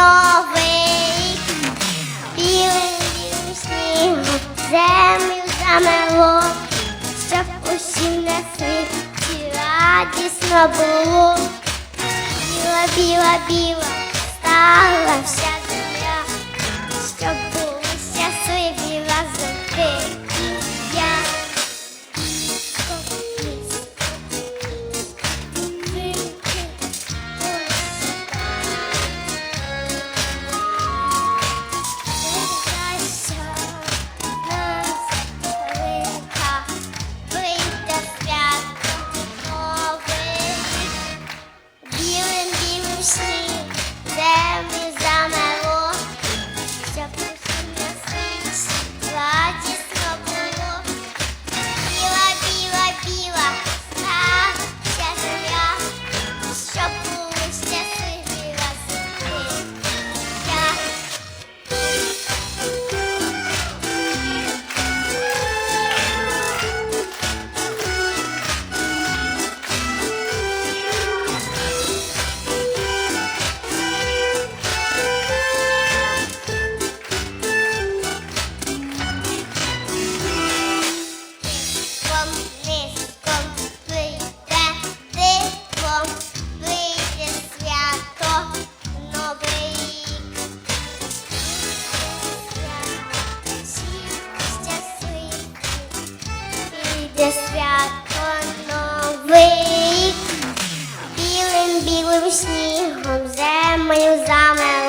новий білий сніг землю замело, щоб усім на світі радісно було. Біла, біла, біла, стала вся земля, щоб були щасливі разом ти.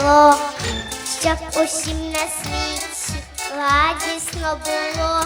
Замело, щоб усім на світі радісно було.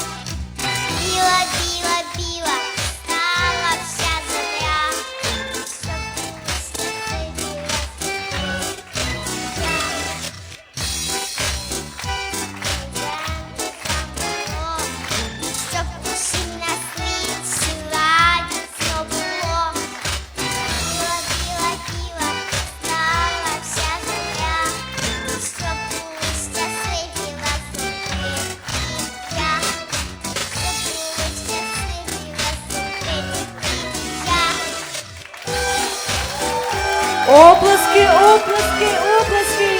Оплески, оплески, оплески.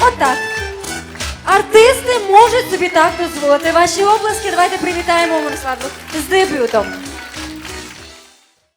Отак. Артисти можуть собі так дозволити. Ваші оплески давайте привітаємо Мирославу з дебютом.